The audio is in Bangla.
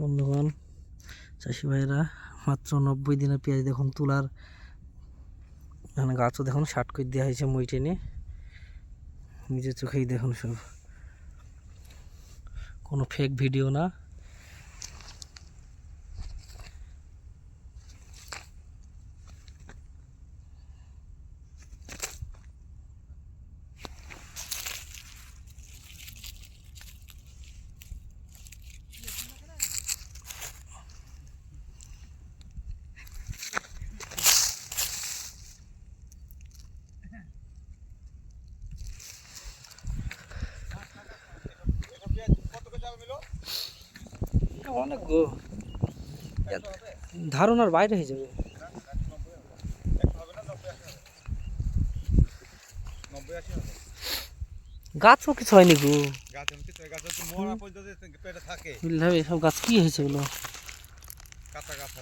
বন্ধুগণ, চাষি ভাইরা, মাত্র নব্বই দিনে পেঁয়াজ দেখুন তোলার। মানে গাছও দেখুন, ষাট করে দেওয়া হয়েছে মই টেনে। নিজের চোখেই দেখুন সব। কোনো ফেক ভিডিও না। অনেক গো। ধারণার বাইরে হয়ে যাবে। গাছও কিছু হয়নি গো। সব গাছ কি হয়েছে ওগুলো কাঁচা গাছ